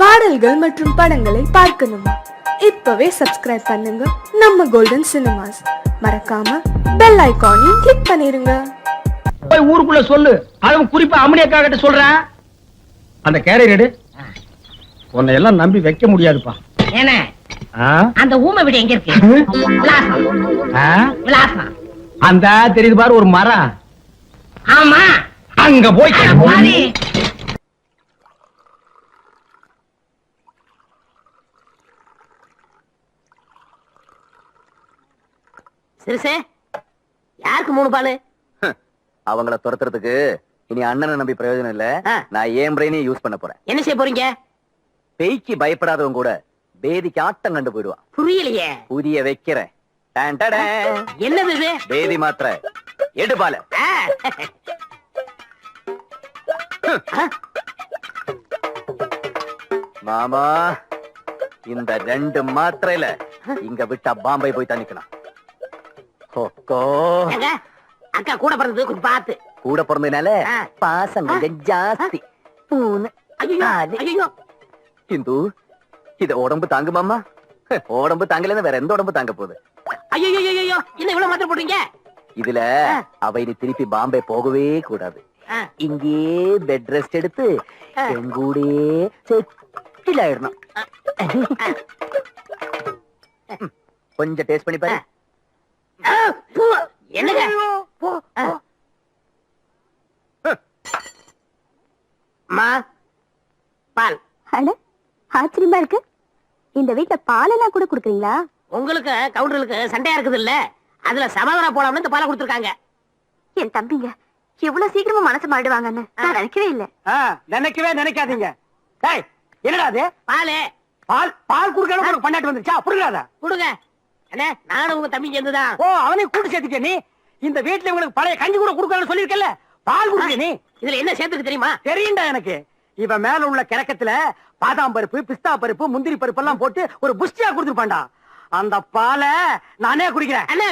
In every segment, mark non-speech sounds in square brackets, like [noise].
பாடல்கள் மற்றும் படங்களை பார்க்கணுமா. இப்பவே சப்ஸ்கிரைப் பண்ணுங்க. நம்ம கோல்டன் சினிமாஸ் மறக்காம பெல் ஐகானையும் கிளிக் பண்ணிருங்க. போய் ஊருக்குள்ள சொல்லு. அதுவும் குறிப்பா அம்மனியக்கா கிட்ட சொல்றேன். அந்த கேரியர் எடு. உன்னை எல்லாம் நம்பி வைக்க முடியாதுப்பா. ஏன்னா? அந்த ஊமை வீடு எங்க இருக்கு? விலாசம். அந்த தெரியுது பாரு ஒரு மரம். ஆமா. அங்க போய் சிறுசே யாருக்கு மூணு பாலு? அவங்கள துரத்துறதுக்கு இனி அண்ணனை நம்பி பிரயோஜனம் இல்ல. நான் ஏன் பிரெயினையும் யூஸ் பண்ண போறேன். என்ன செய்ய போறீங்க? பேய்க்கு பயப்படாதவங்க கூட பேதிக்கு ஆட்டம் கண்டு போயிடுவான். புரியலையே. புதிய வைக்கிறேன். என்னது இது? பேதி மாத்திர எடு பால. மாமா இந்த ரெண்டு மாத்திரையில இங்க விட்டா பாம்பே போய் தண்ணிக்கணும் அக்கா கூட பிறந்தது கொஞ்சம் பார்த்து. கூட பிறந்ததுனால. பாசம் கொஞ்சம் ஜாஸ்தி. ஐயோ இந்து இத உடம்பு தாங்குமாமா உடம்பு தாங்கலன்னா வேற எந்த உடம்பு தாங்க போகுது? ஐயோ என்ன இவ்வளவு மாத்திரம் போடுறீங்க? இதுல. அவ இனி திருப்பி பாம்பே போகவே கூடாது. இங்கே பெட் ரெஸ்ட் எடுத்து. எங்கூடே செட்டில் ஆயிடணும். கொஞ்சம் டேஸ்ட் பண்ணி பாரு. என்னங்க. அம்மா பால். அட ஆச்சரியமா இருக்கு. இந்த வீட்ல பாலெல்லாம் கூட குடுக்குறீங்களா? உங்களுக்கு கவுண்டர்களுக்கு சண்டையா இருக்குது இல்ல அதுல சமாதானம் போலாம்னு இந்த பாலை கொடுத்துருக்காங்க. என் தம்பிங்க இவ்வளவு சீக்கிரமா மனசு மாறிடுவாங்கன்னு நான் நினைக்கவே இல்ல. நினைக்கவே நினைக்காதீங்க. என்னடா அது? பாலு. பால் பால் குடுக்கணும் உனக்கு பண்ணாட்டு வந்துச்சா புரியாத கொடுங்க என்ன நானும் உங்க தம்பி சேர்ந்துதான். ஓ அவனையும் கூட்டு சேர்த்துக்க நீ? இந்த வீட்டுல இவங்களுக்கு பழைய கஞ்சி கூட குடுக்கணும்னு சொல்லிருக்கல பால் குடுக்க நீ. இதுல என்ன சேர்த்துக்கு தெரியுமா? தெரியும்டா எனக்கு. இவ மேல உள்ள கிழக்கத்துல பாதாம் பருப்பு பிஸ்தா பருப்பு முந்திரி பருப்பு எல்லாம் போட்டு ஒரு புஷ்டியா கொடுத்துருப்பான்டா. அந்த பாலை நானே குடிக்கிறேன். அண்ணா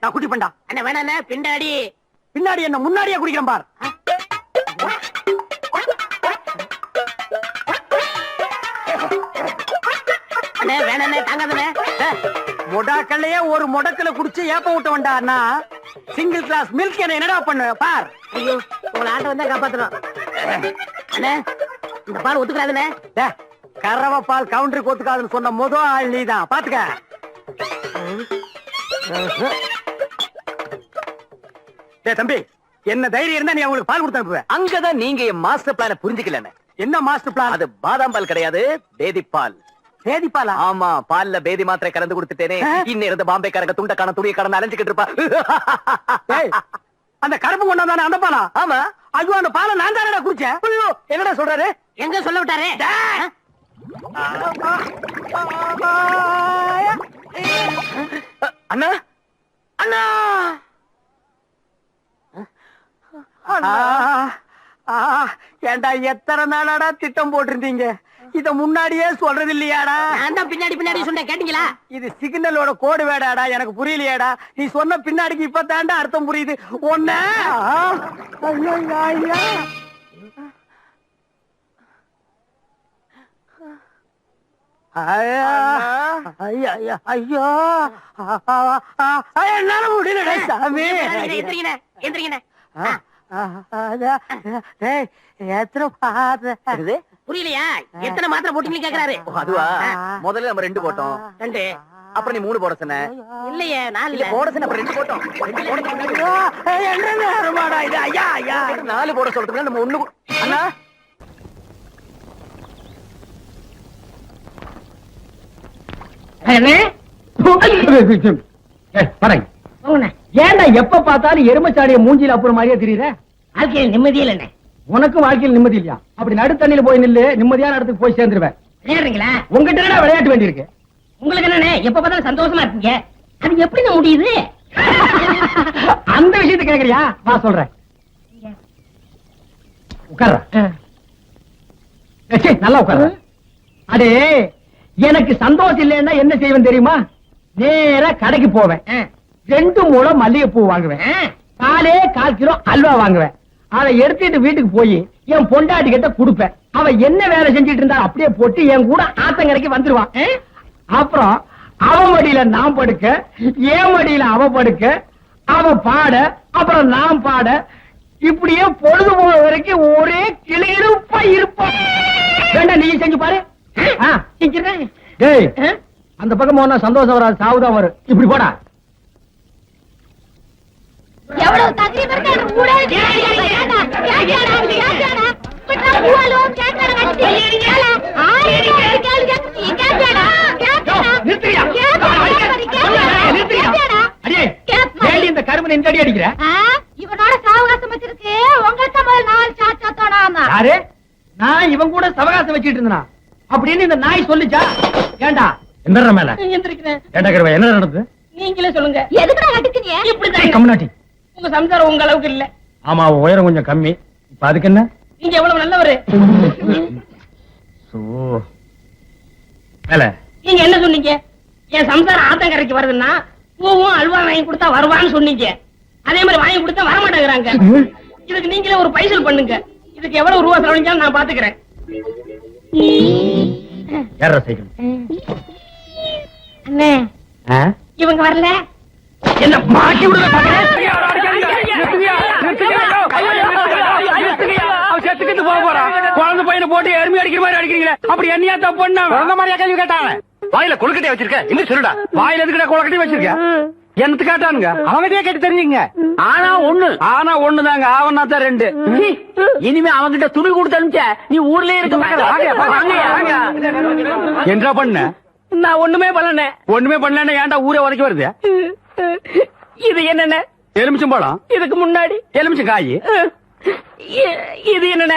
நான் குடிப்பேன்டா. அண்ணா வேணா அண்ணா, பின்னாடி. பின்னாடி என்ன முன்னாடியே குடிக்கிறேன் பார். அண்ணா வேணா தாங்காதண்ணே முடாக்கல்லையே ஒரு முடக்கல குடிச்சு ஏப்ப விட்ட வேண்டாண்ணா சிங்கிள் கிளாஸ் மில்க் என்ன என்னடா பண்ணு? பார். ஐயோ உங்களை ஆட்ட வந்தா காப்பாத்தணும் அண்ணா இந்த பால் ஒத்துக்கிறாதுண்ணே. டே, கறவை பால் கவுண்டருக்கு ஒத்துக்காதுன்னு சொன்ன முத ஆள் நீதான். பாத்துக்க. டேய் தம்பி என்ன தைரியம் இருந்தா நீ அவங்களுக்கு பால் கொடுத்து அனுப்புவ. அங்கதான் நீங்க என் மாஸ்டர் பிளான புரிஞ்சுக்கலன்னு என்ன மாஸ்டர் பிளான் அது பாதாம் பால் கிடையாது பேதி பால்? ஆமா பால்ல பேதி மாத்திரை கலந்து கொடுத்துட்டேனே. ஆ? இன்னும் இருந்து பாம்பே கரக துண்ட காண துணிய கடந்து அலைஞ்சுக்கிட்டு இருப்பா. டேய், அந்த கருப்பு கொண்டாந்தானே அந்த பாலா? ஆமா. ஐயோ அந்த பாலை நான் தானடா குடிச்சேன்? ஐயோ என்னடா சொல்றாரு? எங்க சொல்ல விட்டாரு? அண்ணா? அண்ணா! ஆ, ஆ, ஏன்டா எத்தனை நாளாடா திட்டம் போட்டிருந்தீங்க? இத முன்னாடியே சொல்றது இல்லையாடா? நான் தான் பின்னாடி பின்னாடி சொன்னேன் கேட்டீங்களா? இது சிக்னலோட கோடு வேடாடா எனக்கு புரியலையாடா. நீ சொன்ன பின்னாடிக்கு இப்ப தாண்டா அர்த்தம் புரியுது. ஒன்ன ஐயோ. என்னால முடியல சாமி. ஏய், எத்தனை புரியலையா? எத்தனை மாத்திரை போட்டீங்கன்னு கேக்குறாரு. ஓ, அதுவா? முதல்ல நம்ம ரெண்டு போட்டோம். ரெண்டு. அப்புறம் நீ மூணு போட சொன்ன. இல்லையே நாலு இல்ல போட சொன்ன அப்புறம் ரெண்டு போட்டோம். என்ன நேரமாடா இது? ஐயா ஐயா. நாலு போட சொல்றதுக்கு நம்ம ஒண்ணு அண்ணா? ஏன்டா எப்ப பார்த்தாலும் எருமச்சாடிய மூஞ்சில அப்புறம் மாதிரியே தெரியுற? வாழ்க்கையில் நிம்மதியே இல்லைண்ணே. உனக்கும் வாழ்க்கையில் நிம்மதி இல்லையா? அப்படி நடுத்தண்ணில போய் நில்லு நிம்மதியான இடத்துக்கு போய் சேர்ந்துருவேன். விளையாடுறீங்களா? உங்ககிட்ட விளையாட்டு வேண்டியிருக்கு. உங்களுக்கு என்னண்ணே எப்ப பார்த்தாலும் சந்தோஷமா இருக்கீங்க அது எப்படிங்க முடியுது? [laughs] அந்த விஷயத்தை கேக்குறியா? வா சொல்றேன். உட்கார்ற. நல்லா உட்கார்ற. அடே எனக்கு சந்தோஷம் இல்லைன்னா என்ன செய்வேன் தெரியுமா? நேரா கடைக்கு போவேன். ரெண்டு மூலம் மல்லிகை பூ வாங்குவேன் காலே கால் கிலோ அல்வா வாங்குவேன். அதை எடுத்துட்டு வீட்டுக்கு போய் என் பொண்டாட்டி கிட்ட கொடுப்பேன். அவ என்ன வேலை செஞ்சுட்டு இருந்தா அப்படியே போட்டு என் கூட ஆத்தங்கரைக்கு வந்துருவான்? அப்புறம் அவ மடியில நான் படுக்க என் மடியில அவ படுக்க அவ பாட அப்புறம் நான் பாட இப்படியே பொழுது போற வரைக்கும் ஒரே கிளியிருப்பா இருப்போம் வேண்டாம் நீ செஞ்சு பாரு. ஆ, செஞ்சிடுறேன். டேய் அந்த பக்கம் போனா சந்தோஷம் வராது சாவுதான் வரும். இப்படி போடா எவ்வளவு தகுதி இருக்கு அந்த ஊரே கேட்டாடா கேட்டாடா கேட்டாடா பின்ன பூவாலும் கேட்டாடா கட்டி கேள ஆயிரம் கேளுங்க நீ கேட்டாடா கேட்டாடா அடியே, ஏண்டி இந்த கருமனை இந்த அடி அடிக்கிற. இவனோட சாவகாசம் வச்சிருக்கு. உங்கள்கிட்ட முதல் நாலு சாச்சா தோணாம யாரு? நான் இவன் கூட சவகாசம் வச்சிட்டு இருந்தா அப்படின்னு இந்த நாய் சொல்லுச்சா? ஏண்டா? எந்த மேல. எந்திரிக்கிறேன் ஏண்டா கருவா என்ன நடந்தது? நீங்களே சொல்லுங்க. எதுக்குடா கட்டுக்கிறிய இப்படிதான் கம்னாட்டி உங்க சம்சாரம் உங்க அளவுக்கு இல்ல. ஆமா உயரம் கொஞ்சம் கம்மி. இப்ப அதுக்கு என்ன? நீங்க எவ்வளவு நல்லவரு? மேல நீங்க என்ன சொன்னீங்க? என் சம்சாரம் ஆத்தங்கரைக்கு வருதுன்னா பூவும் அல்வா வாங்கி கொடுத்தா வருவான்னு சொன்னீங்க. அதே மாதிரி வாங்கி கொடுத்தா வர மாட்டேங்கிறாங்க இதுக்கு நீங்களே ஒரு பைசல் பண்ணுங்க. இதுக்கு எவ்வளவு ரூபா செலவழிஞ்சாலும் நான் பாத்துக்கிறேன். ஏற சைக்கிள்? அண்ணே. இவங்க வரல. என்ன மாட்டி விடுங்க குழந்தை பையனை போட்டு எருமை அடிக்கிற மாதிரி அடிக்கிறீங்களே. அப்படி என்னையா தப்பு பண்ண? குழந்தை மாதிரியா கேள்வி கேட்டாங்க? வாயில கொழுக்கட்டை வச்சிருக்க. இன்னும் சொல்லுடா. வாயில எதுக்குடா குழக்கட்டி வச்சிருக்க? என்னத்து கேட்டானுங்க? அவங்ககிட்டயே கேட்டு தெரிஞ்சுங்க. ஆனா ஒண்ணு. ஆனா ஒண்ணுதாங்க. ஆவனா தான் ரெண்டு இனிமே அவன்கிட்ட துணி கொடுத்து நீ ஊர்லயே இருக்க என்ன பண்ண? நான் ஒண்ணுமே பண்ணல. ஒண்ணுமே பண்ணல ஏன்டா ஊரே உதைக்க வருது? இது என்னென்ன? எலுமிச்சம் பழம் இதுக்கு முன்னாடி. எலுமிச்சம் காய் இது என்னென்ன?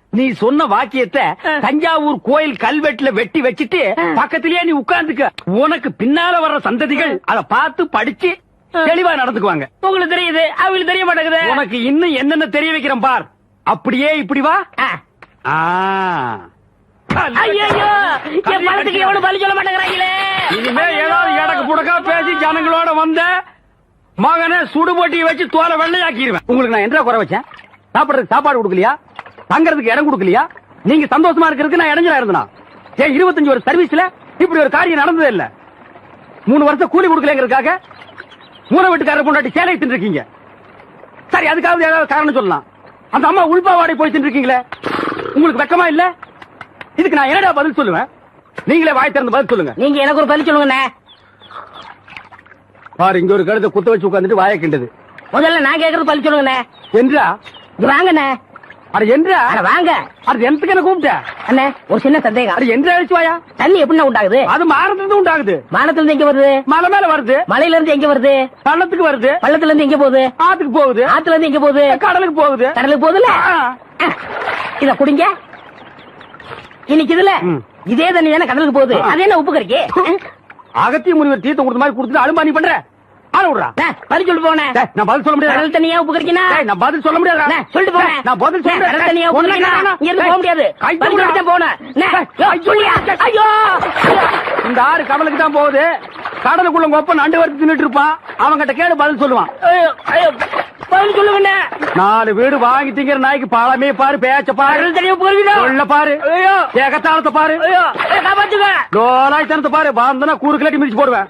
நீ சொன்ன வாக்கியத்தை தஞ்சாவூர் கோயில் கல்வெட்டுல வெட்டி வச்சிட்டு பக்கத்திலேயே நீ உட்கார்ந்துக்க. உனக்கு பின்னால வர்ற சந்ததிகள் அத பார்த்து படிச்சு தெளிவா நடந்துக்குவாங்க. உங்களுக்கு தெரியுது. அவங்களுக்கு தெரிய மாட்டேங்குது. உனக்கு இன்னும் என்னென்ன தெரிய வைக்கிறேன் பார். அப்படியே இப்படி வா. இனிமே ஏதாவது எடக்கு புடக்கா பேசி ஜனங்களோட வந்த மகனை சுடுபொட்டி வச்சு தோலை வெள்ளையாக்கிடுவேன். உங்களுக்கு நான் என்ன குறை வச்சேன்? சாப்பிடுறதுக்கு சாப்பாடு கொடுக்கலையா? தங்கறதுக்கு இடம் கொடுக்கலையா? நீங்க சந்தோஷமா இருக்கிறதுக்கு நான் இடைஞ்சலா இருந்தனா? ஏன் இருபத்தஞ்சு ஒரு சர்வீஸ்ல இப்படி ஒரு காரியம் நடந்ததே இல்ல. மூணு வருஷம் கூலி கொடுக்கலங்கிறதுக்காக மூணு வீட்டுக்காரர் பொண்டாட்டி சேலை தின்றுருக்கீங்க சரி அதுக்காவது ஏதாவது காரணம் சொல்லலாம். அந்த அம்மா உள்பாவாடை போய் தின்றுருக்கீங்களே உங்களுக்கு வெக்கமா இல்ல? இதுக்கு நான் என்னடா பதில் சொல்லுவேன்? நீங்களே வாய் திறந்து பதில் சொல்லுங்க. நீங்க எனக்கு ஒரு பலி சொல்லுங்கண்ணே. பாரு இங்க ஒரு கழுத்தை குத்த வச்சு உட்காந்துட்டு வாய கிண்டது. முதல்ல நான் கேக்குறது பலி சொல்லுங்கண்ணே. என்றா? வாங்கண்ணே. அட என்றா வாங்க. அது எனக்கு என்ன கூப்பிட்ட? அண்ணே ஒரு சின்ன சந்தேகம். அட என்ற அழிச்சு வாயா. தண்ணி எப்படிண்ணே உண்டாகுது? அது மாறதுல உண்டாகுது. வானத்துல இருந்து எங்க வருது? மலை மேல வருது. மலையில இருந்து எங்க வருது? பள்ளத்துக்கு வருது. பள்ளத்துல இருந்து எங்க போகுது? ஆத்துக்கு போகுது. ஆத்துல இருந்து எங்க போகுது? கடலுக்கு போகுது. கடலுக்கு போகுதுல. இத குடிங்க. இன்னைக்கு இதுல. இதே தண்ணி தானே கடலுக்கு போகுது. அது என்ன உப்பு கறிக்கு அகத்திய முனிவர் தீர்த்தம் கொடுத்த மாதிரி கொடுத்துட்டு அலும்பா நீ பண்ற? ஆள விடுறா. பலி சொல்லிட்டு போனேன் நான் பதில் சொல்ல முடியாது? கடல் தண்ணியா உப்பு கறிக்கினா நான் பதில் சொல்ல முடியாது? சொல்லிட்டு போறேன் நான் பதில் சொல்ல கடல் தண்ணியா உப்பு கறிக்கினா இங்க இருந்து போக முடியாது. சொல்லிட்டு போனேன்? ஐயோ! இந்த ஆறு கடலுக்கு தான் போகுது. கடலுக்குள்ள கொப்ப நண்டு வறுத்து தின்னுட்டு இருப்பான். அவன்கிட்ட கேடு பதில் சொல்லுவான். பதில் சொல்லுங்கண்ணே நாலு வீடு வாங்கி திங்கிற நாய்க்கு பழமே பாரு பேச்ச பாரு. சொல்ல பாரு. ஏகத்தாளத்தை பாரு. ஐயோ, காப்பாத்துங்க. லோலாய்த்தனத்தை பாரு. பாந்தனா கூறு கிளட்டி மிதிச்சு போடுவேன்.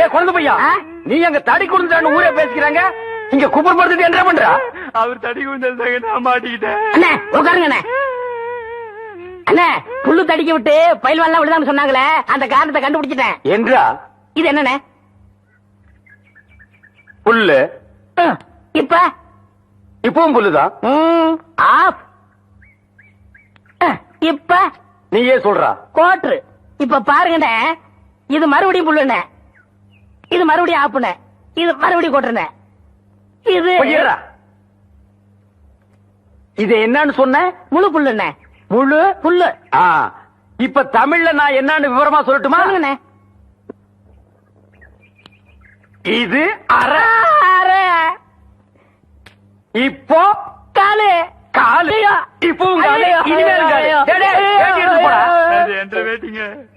ஏய் குழந்தை பையா? நீ அங்க தடி கொடுத்துட்டான்னு ஊரே பேசிக்கிறாங்க. இங்க குப்பர் படுத்துட்டு என்ன பண்றா? அவர் தடி குந்தல் நான் மாட்டிக்கிட்டேன். அண்ணே உட்காருங்க அண்ணே அண்ணே புல்லு தடிக்க விட்டு பயில்வான்லாம் விழுதான்னு சொன்னாங்களே அந்த காரணத்தை கண்டுபிடிச்சிட்டேன். என்றா? இது என்னண்ணே? புல்லு. இப்ப? இப்பவும் புல்லுதான். ஆஃப் இப்ப? நீயே சொல்றா. கோட்ரு. இப்ப பாருங்கண்ணே இது மறுபடியும் புல்லுண்ணே. இது மறுபடியும் ஆப்புண்ணே இது மறுபடியும் கோட்டுண்ணே இது. இது என்னன்னு சொன்ன? முழு புல்லுண்ணே முழு புல்லு. ஆ இப்ப தமிழ்ல நான் என்னன்னு விவரமா சொல்லட்டுமா? இது அரை அரை இப்போ காலு. காலு. ஐயோ. இனிமேல் காலு. என்ற வேட்டிங்க.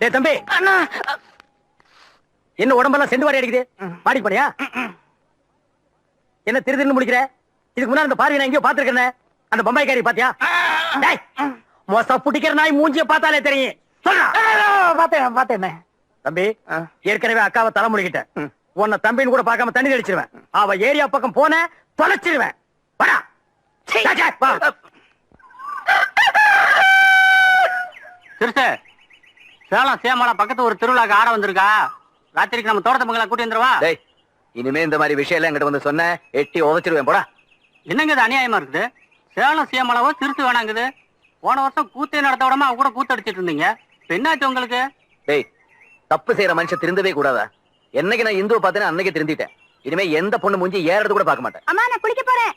டேய் தம்பி. என்ன உடம்பெல்லாம் செண்டு வாரி அடிக்குது? மாடி போறியா என்ன திரு திருன்னு முடிக்கிற? இதுக்கு முன்னாடி அந்த பார்வை நான் எங்கேயோ பாத்துருக்கேன் அந்த பம்பாய் காரி பாத்தியா? டேய் மோச புடிக்கிற நாய் மூஞ்சிய பார்த்தாலே தெரியும். பார்த்தேன் பார்த்தேன் தம்பி ஏற்கனவே அக்காவை தலை முடிக்கிட்டேன் உன்னை தம்பின்னு கூட பார்க்காம தண்ணி தெளிச்சிருவேன். அவ ஏரியா பக்கம் போன தொலைச்சிருவேன். வாடா சே, சே, வா. சிறுசு சேலம் சேமலா பக்கத்து ஒரு திருவிழாக்கு ஆட வந்திருக்கா? ராத்திரிக்கு நம்ம தோட்டத்து மங்களா கூட்டி வந்துருவா? டேய் இனிமே இந்த மாதிரி விஷயம் எல்லாம் என்கிட்ட வந்து சொன்ன எட்டி உதச்சிருவேன் போடா. என்னங்க இது அநியாயமா இருக்குது? சேலம் சேமலாவோ சிறுசு வேணாங்குது? போன வருஷம் கூத்தே நடத்த விடாம அவ கூட கூத்தடிச்சிட்டு இருந்தீங்க. இப்ப என்னாச்சு உங்களுக்கு? டேய் தப்பு செய்யற மனுஷன் திருந்தவே கூடாதா? என்னைக்கு நான் இந்துவை பார்த்தேன்னு அன்னைக்கு திருந்திட்டேன். இனிமே எந்த பொண்ணு மூஞ்சி ஏறது கூட பார்க்க மாட்டேன். அம்மா நான் குளிக்க போறேன்.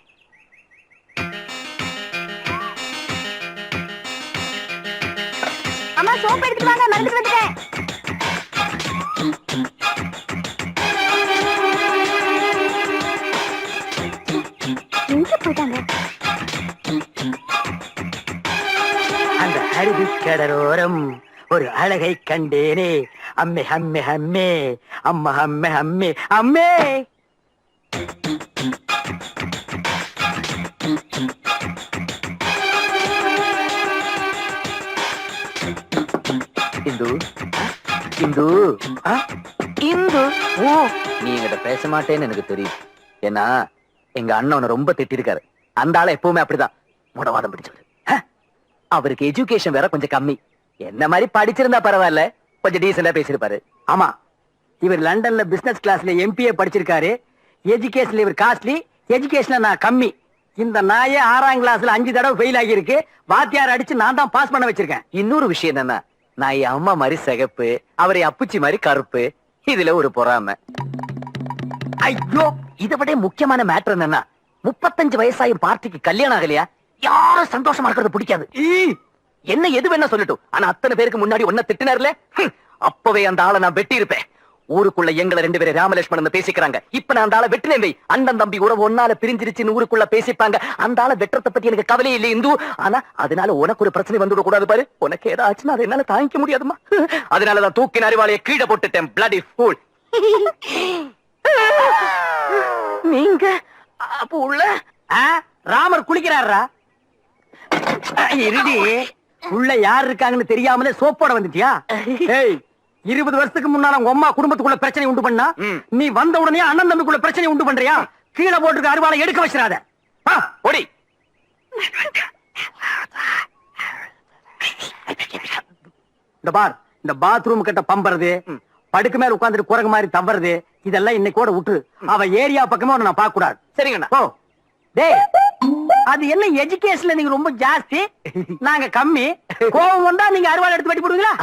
அம்மா சோப்பு எடுத்துட்டு வாங்க மறந்துட்டு வந்துட்டேன். எங்க போயிட்டாங்க? அந்த அருவி கடலோரம் ஒரு அழகை கண்டேனே. அம்மே அம்மே அம்மே அம்மா அம்மே அம்மே அம்மே. இந்து. இந்து. இந்து. ஓ. நீ என்கிட்ட பேச மாட்டேன்னு எனக்கு தெரியும். ஏன்னா எங்க அண்ணன் ரொம்ப திட்டிருக்காரு. அந்த ஆளை எப்பவுமே அப்படிதான். முடவாதம் பிடிச்சவரு அவருக்கு எஜுகேஷன் வேற கொஞ்சம் கம்மி. என்ன மாதிரி படிச்சிருந்தா பரவாயில்ல. கொஞ்சம் டீசெண்டா பேசியிருப்பாரு. ஆமா. இவர் லண்டன்ல பிசினஸ் கிளாஸ்ல எம்பிஏ படிச்சிருக்காரு. எஜுகேஷன்ல இவர் காஸ்ட்லி எஜுகேஷன்ல நான் கம்மி. இந்த நாயே ஆறாம் கிளாஸ்ல அஞ்சு தடவை ஃபெயில் ஆகியிருக்கு. வாத்தியார் அடிச்சு நான் தான் பாஸ் பண்ண வச்சிருக்கேன். இன்னொரு விஷயம் என்னன்னா நான் என் அம்மா மாதிரி சிகப்பு அவரை அப்புச்சி மாதிரி கருப்பு இதுல ஒரு பொறாமை. ஐயோ இதை விட முக்கியமான மேட்டர் என்னன்னா முப்பத்தஞ்சு வயசாயும் பார்ட்டிக்கு கல்யாணம் ஆகலையா? யாரும் சந்தோஷமா இருக்கிறது பிடிக்காது. என்ன எது வேணா சொல்லட்டும். ஆனா அத்தனை பேருக்கு முன்னாடி ஒன்ன திட்டினார்ல? அப்பவே அந்த ஆளை நான் வெட்டி இருப்பேன் ஊருக்குள்ள எங்களை ரெண்டு பேரும் ராமலட்சுமணன் பேசிக்கிறாங்க. இப்ப நான் அந்த ஆளை வெட்டினேன் வை. அண்ணன் தம்பி உறவு ஒன்னால பிரிஞ்சிருச்சுன்னு ஊருக்குள்ள பேசிப்பாங்க. அந்த ஆளை வெட்டுறத பத்தி எனக்கு கவலை இல்லை இந்து. ஆனா அதனால உனக்கு ஒரு பிரச்சனை வந்துட கூடாது பாரு. உனக்கு ஏதாச்சுன்னா அதை என்னால தாங்கிக்க முடியாதுமா அதனாலதான் தூக்கின அறிவாளைய கீழே போட்டுட்டேன் பிளடி ஃபூல் நீங்க அப்ப உள்ள ராமர் குளிக்கிறாரா இருடி உள்ள யார் இருக்காங்கன்னு தெரியாமலே சோப்போட வந்துட்டியா? [laughs] ஏய் இருபது வருஷத்துக்கு முன்னால உங்க அம்மா குடும்பத்துக்குள்ள பிரச்சனை உண்டு பண்ணா. நீ வந்த உடனே அண்ணன் தம்பிக்குள்ள பிரச்சனை உண்டு பண்றியா? கீழே போட்டுருக்க அருவாளை எடுக்க வச்சிடாத. ஓடி. இந்த பார் இந்த பாத்ரூம் கிட்ட பம்பறது படுக்கு மேல உட்கார்ந்துட்டு குரங்கு மாதிரி தவறது இதெல்லாம் இன்னைக்கோட விட்டு அவ ஏரியா பக்கமே உன்னை நான் பார்க்க கூடாது சரிங்கண்ணா. ஓ டேய் அது என்ன எஜுகேஷன்ல நீங்க ரொம்ப ஜாஸ்தி? நாங்க கம்மி. கோவம் வந்தா நீங்க அருவாள் எடுத்து வெட்டி போடுவீங்களா?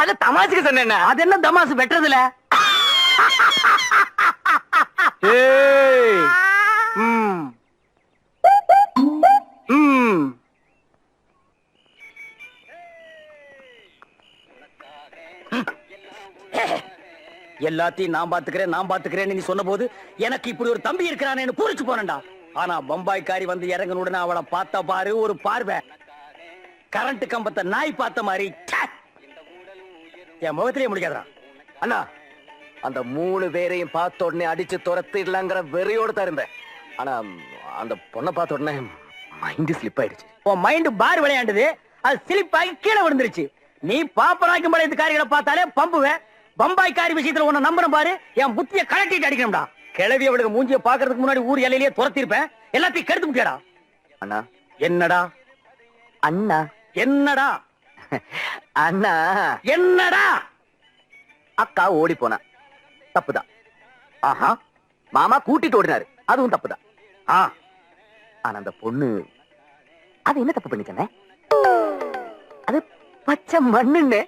அது தமாசுக்கு சொன்னேன் அது என்ன தமாசு வெட்டுறதுல. எல்லாத்தையும் நான் பாத்துக்கிறேன் நான் பாத்துக்கிறேன்னு நீ சொன்ன போது எனக்கு இப்படி ஒரு தம்பி இருக்கிறானேன்னு பூரிச்சு போனேன்டா. ஆனா பம்பாய்க்காரி வந்து இறங்கின உடனே அவளை பார்த்த பாரு ஒரு பார்வை. கரண்ட் கம்பத்தை நாய் பார்த்த மாதிரி! என் முகத்திலேயே முடிக்காதடா அண்ணா அந்த மூணு பேரையும் பார்த்த உடனே அடிச்சு துரத்திடலாங்கிற வெறியோடு தான் இருந்தேன். ஆனா அந்த பொண்ணை பார்த்த உடனே மைண்ட் ஸ்லிப் ஆயிடுச்சு. உன் மைண்ட் பார் விளையாண்டுது அது ஸ்லிப் ஆகி கீழே விழுந்துருச்சு. நீ பாப்பராக்கும் பழைய காரிகளை பார்த்தாலே பம்புவேன். பம்பாய் காரி விஷயத்துல உன்னை நம்புறேன் பாரு. என் புத்திய கலட்டிட்டு அடிக்கணும்டா. கிளவி அவளுக்கு மூஞ்சிய பாக்குறதுக்கு முன்னாடி ஊர் எல்லையிலேயே துரத்திருப்பேன். எல்லாத்தையும் கெடுத்து முட்டியடா. அண்ணா என்னடா? அண்ணா என்னடா? அண்ணா. என்னடா? அக்கா ஓடி போனா. தப்புதான். ஆஹா மாமா கூட்டிட்டு ஓடினாரு. அதுவும் தப்புதான். ஆ. ஆனா அந்த பொண்ணு அது என்ன தப்பு பண்ணிச்சனே அது பச்சை மண்ணுன்னு.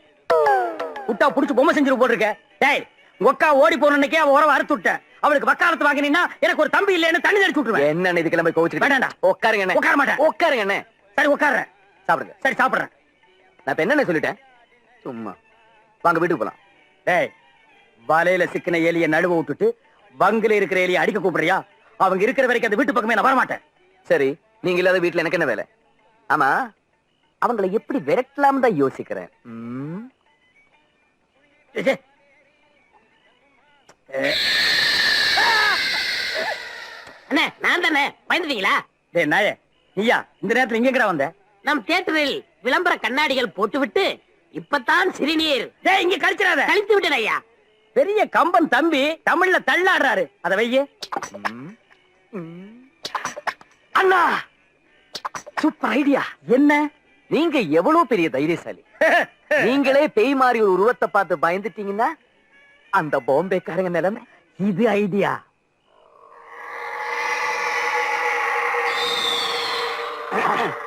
விட்டா புடிச்சு பொம்மை செஞ்சிரு போட்டிருக்க. டேய் அக்கா ஓடி போன அன்னைக்கே அவ உறவை அறுத்து விட்டேன் அவளுக்கு வக்காலத்து வாங்கினீன்னா எனக்கு ஒரு தம்பி இல்லைன்னு தண்ணி தெளிச்சு விட்டுருவேன். என்ன இதுக்கு நம்ம கோவிச்சு வேண்டாம்டா உட்காருங்க உட்கார மாட்டேன். உட்காருங்க சரி உட்கார்றேன். சாப்பிடுங்க. சரி சாப்பிடுறேன். நான் இப்ப என்னென்ன சொல்லிட்டேன்? சும்மா. வாங்க வீட்டுக்கு போலாம். டேய் வலையில சிக்கின ஏலிய நழுவ விட்டுட்டு பங்குல இருக்கிற ஏலிய அடிக்க கூப்பிடுறியா? அவங்க இருக்கிற வரைக்கும் அந்த வீட்டு பக்கமே நான் வரமாட்டேன். சரி நீங்க இல்லாத வீட்டுல எனக்கு என்ன வேலை? ஆமா அவங்களை எப்படி விரட்டலாம் தான் யோசிக்கிறேன். அண்ணே நான் தானே? பயந்துட்டீங்களா? டேய் நாயே நீயா? இந்த நேரத்துல இங்க எங்கடா வந்த? நம் தியேட்டரில். விளம்பர கண்ணாடிகள் போட்டுவிட்டு இப்பதான் சிறுநீர். இங்க கழிச்சிடாத. கழித்து விட்டேன் ஐயா. பெரிய கம்பன் தம்பி தமிழ்ல தள்ளாடுறாரு. அத வையே. அண்ணா சூப்பர் ஐடியா. என்ன? நீங்க எவ்வளவு பெரிய தைரியசாலி. [laughs] நீங்களே பேய் மாதிரி ஒரு உருவத்தை பார்த்து பயந்துட்டீங்கன்னா அந்த பாம்பேக்காரங்க நிலைமை இது ஐடியா. [laughs]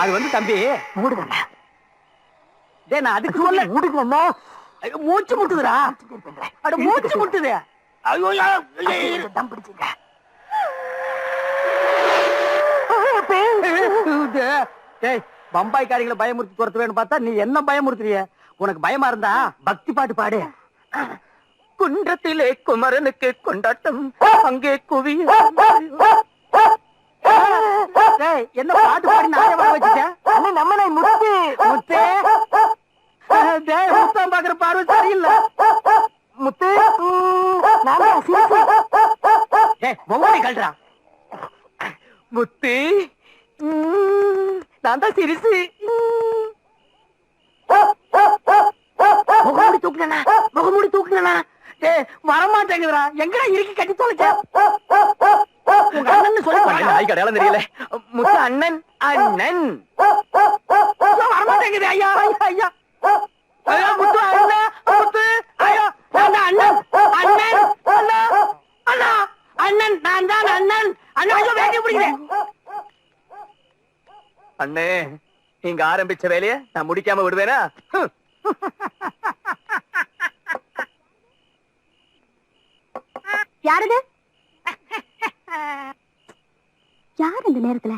அது வந்து தம்பி. டேய் நான் அதுக்கு சொல்ல மூடுங்கம்மா ஐயோ, மூச்சு முட்டுதுடா. அட மூச்சு முட்டுது. ஐயோ. தம் பிடிச்சுங்க டேய் பம்பாய் காரிகளை பயமுறுத்தி துரத்துவேன்னு பார்த்தா நீ என்ன பயமுறுத்துறிய? உனக்கு பயமா இருந்தா பக்தி பாட்டு பாடு. குன்றத்திலே குமரனுக்கு கொண்டாட்டம். அங்கே குவி டேய், என்ன பாட்டு பாடி நானே வர வச்சுட்டேன் நம்ம முத்து. முத்தே? டேய் முத்தம் பாக்குற பார்வை சரியில்லை. முத்து? நான் டேய் ஒவ்வொரு கல்றா முத்து? நான் தான் சிரிசு. முகமூடி தூக்குனா முகமூடி தூக்குனா வரமாட்டேங்குதுடா. எங்கடா இறுக்கி கட்டி தொலைச்ச? உங்க அண்ணன் சொல்லி நாய்க்கு அடையாளம் தெரியல. முத்து அண்ணன் அண்ணன். வரமாட்டேங்குது ஐயா. ஐயா ஐயா ஐயா முத்து அண்ணன் முத்து ஐயோ நான் தான் அண்ணன் அண்ணன் அண்ணா அண்ணா. அண்ணன் நான் தான் அண்ணன். அண்ணன் ஐயோ வேட்டி பிடிக்கிறேன் அண்ணே நீங்க ஆரம்பிச்ச வேலைய நான் முடிக்காம விடுவேனா. யாரது? யார் இந்த நேரத்துல?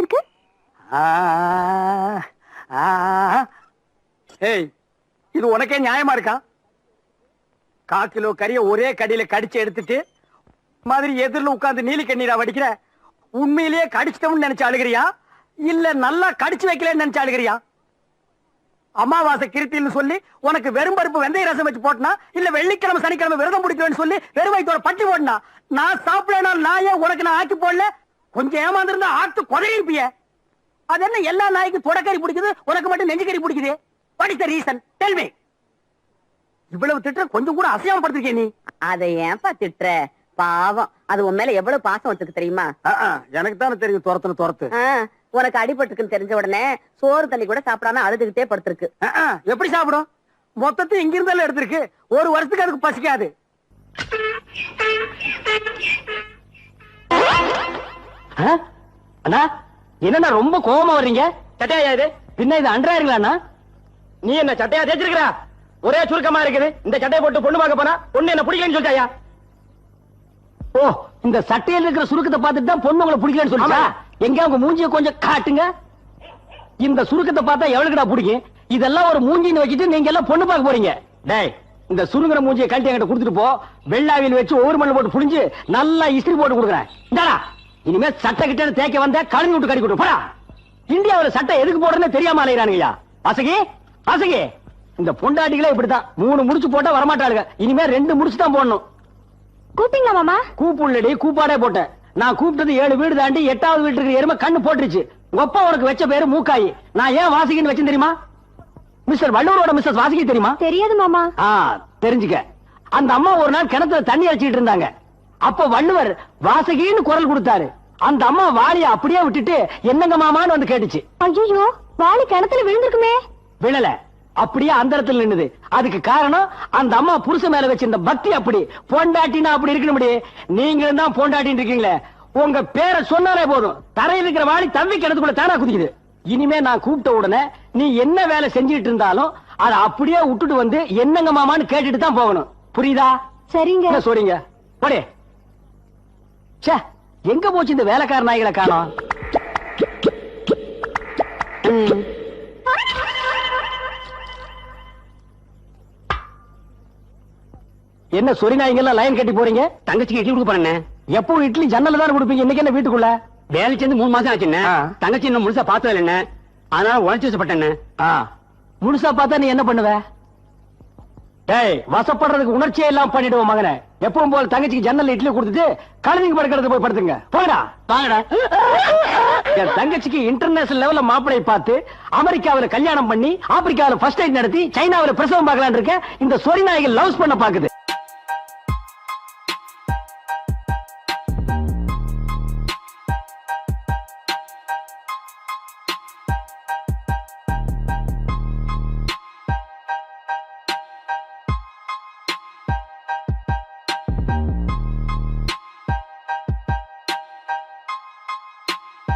இருக்கு. இது உனக்கே நியாயமா இருக்கா? கா கிலோ கறிய ஒரே கடியில கடிச்சு எடுத்துட்டு மாதிரி எதிரில் உட்காந்து நீலி கண்ணீரா வடிக்கிற உண்மையிலேயே கடிச்சிட்டோம்னு நினைச்சு அழுகிறியா இல்ல நல்லா கடிச்சு வைக்கலன்னு நினைச்சு அழுகிறியா அமாவாசை கிருத்தின்னு சொல்லி உனக்கு வெறும் பருப்பு வெந்தய ரசம் வச்சு போட்டனா இல்ல வெள்ளிக்கிழமை சனிக்கிழமை விரதம் பிடிக்கவேன்னு சொல்லி வெறும் பட்டி போடனா நான் சாப்பிடனா நாயே உனக்கு நான் ஆக்கி போடல? கொஞ்சம் ஏமாந்துருந்தா ஆத்து குதறிப்பிய அது என்ன எல்லா நாய்க்கும் தொடக்கறி பிடிக்குது உனக்கு மட்டும் நெஞ்சுக்கறி பிடிக்குது? What is the reason tell me இவ்வளவு திட்ட கொஞ்சம் கூட அசையாம படுத்திருக்கே நீ. அதை ஏன்பா திட்டுற? பாவம். அது உன் மேல எவ்வளவு பாசம் வச்சிருக்கு தெரியுமா? எனக்கு தானே தெரியும் துரத்துன்னு துரத்து. உனக்கு அடிபட்டுருக்குன்னு தெரிஞ்ச உடனே சோறு தண்ணி கூட சாப்பிடாம அழுதுகிட்டே படுத்திருக்கு. எப்படி சாப்பிடும்? மொத்தத்தை இங்க இருந்தாலும் எடுத்திருக்கு. ஒரு வருஷத்துக்கு அதுக்கு பசிக்காது. அண்ணா என்னண்ணா ரொம்ப கோவமா வர்றீங்க? சட்டையா இது? பின்ன இது அன்றாயிருங்களா நீ என்ன சட்டையா தேய்ச்சிருக்கிறா? ஒரே சுருக்கமா இருக்குது. இந்த சட்டையை போட்டு பொண்ணு பார்க்க போனா பொண்ணு என்ன பிடிக்கலன்னு சொல்லிட்டாயா? ஓ இந்த சட்டையில இருக்கிற சுருக்கத்தை பார்த்துட்டு தான் பொண்ணு உங்களை பிடிக்கலன்னு சொல்லிச்சா? எங்க உங்க மூஞ்சிய கொஞ்சம் காட்டுங்க. இந்த சுருக்கத்தை பார்த்தா எவ்வளவுடா பிடிக்கும்? இதெல்லாம் ஒரு மூஞ்சின்னு வச்சுட்டு நீங்க எல்லாம் பொண்ணு பார்க்க போறீங்க. டேய் இந்த சுருங்குற மூஞ்சியை கழட்டி என்கிட்ட கொடுத்துட்டு போ. வெள்ளாவில் வச்சு ஒவ்வொரு மண்ணு போட்டு புடிஞ்சு நல்லா இஸ்திரி போட்டு கொடுக்குறேன். இந்தாடா. இனிமே சட்டை கிட்ட தேய்க்க வந்த கழுவி விட்டு கட்டி கொடு போடா. இந்தியாவுல சட்டை எதுக்கு போடுறதுன்னு தெரியாம அலையிறானுங்கய்யா. வாசகி வாசகி இந்த பொண்டாட்டிகளே இப்படித்தான். மூணு முடிச்சு போட்டா வரமாட்டாளுங்க. இனிமே ரெண்டு முடிச்சு தான் போடணும். கூப்பிட்டீங்களா மாமா? கூப்புள்ளடி கூப்பாடே போட்டேன். நான் கூப்பிட்டது ஏழு வீடு தாண்டி எட்டாவது வீட்டுக்கு எருமை கண்ணு போட்டுருச்சு. ஒப்பா உனக்கு வச்ச பேரு மூக்காயி. நான் ஏன் வாசிக்கின்னு வச்சேன் தெரியுமா? மிஸ்டர் வள்ளூரோட மிஸ்டர் வாசிக்கு தெரியுமா? தெரியாது மாமா. ஆ தெரிஞ்சுக்க. அந்த அம்மா ஒரு நாள் கிணத்துல தண்ணி அடிச்சிட்டு இருந்தாங்க. அப்ப வள்ளுவர் வாசகின்னு குரல் கொடுத்தாரு. அந்த அம்மா வாளிய அப்படியே விட்டுட்டு என்னங்க மாமான்னு வந்து கேட்டுச்சு. ஐயோ வாளி கிணத்துல விழுந்திருக்குமே. விழல. அப்படியே அந்த இடத்துல நின்னுது. அதுக்கு காரணம் அந்த அம்மா புருஷ மேல வச்சிருந்த பக்தி அப்படி. பொண்டாட்டினா அப்படி இருக்கணும் நீங்களும் தான் பொண்டாட்டின்னு இருக்கீங்களே. உங்க பேரை சொன்னாலே போதும். தரையில் இருக்கிற வாளி தம்பி கிணத்துக்குள்ள தானா குதிக்குது. இனிமே நான் கூப்பிட்ட உடனே நீ என்ன வேலை செஞ்சுட்டு இருந்தாலும் அதை அப்படியே விட்டுட்டு வந்து என்னங்க மாமான்னு கேட்டுட்டு தான் போகணும். புரியுதா? சரிங்க. சொல்றீங்க? போடே. ச்சே எங்க போச்சு இந்த வேலைக்கார நாய்களை காணோம்? என்ன சொரி நாய்ங்கெல்லாம் லைன் கட்டி போறீங்க? தங்கச்சிக்கு இட்லி கொடுக்க போறேன் எப்பவும் இட்லி ஜன்னல்ல தான் கொடுப்பீங்க? இன்னைக்கு என்ன வீட்டுக்குள்ள? வேலை சேர்ந்து மூணு மாசம் ஆச்சுண்ணே. ஆ. தங்கச்சி இன்னும் முழுசா பார்த்தது இல்லைண்ணே. அதனால உழைச்சு வச்சப்பட்டேண்ணே ஆ, முழுசா பார்த்தா நீ என்ன பண்ணுவ? டேய் வசப்படுறதுக்கு உணர்ச்சியே எல்லாம் பண்ணிடுவோம் மகனே. எப்பவும் போல தங்கச்சிக்கு ஜன்னல் இட்லி கொடுத்துட்டு கழுதிங்க படுக்கிறது போய் படுத்துங்க. போடா வாங்கடா. என் தங்கச்சிக்கு இன்டர்நேஷனல் லெவல்ல மாப்பிளை பார்த்து அமெரிக்காவில கல்யாணம் பண்ணி ஆப்பிரிக்காவில ஃபர்ஸ்ட் எய்ட் நடத்தி சைனாவில பிரசவம் பார்க்கலாம்னு இருக்கேன். இந்த சொரி நாய்கள் லவ்ஸ் பண்ண பாக்குது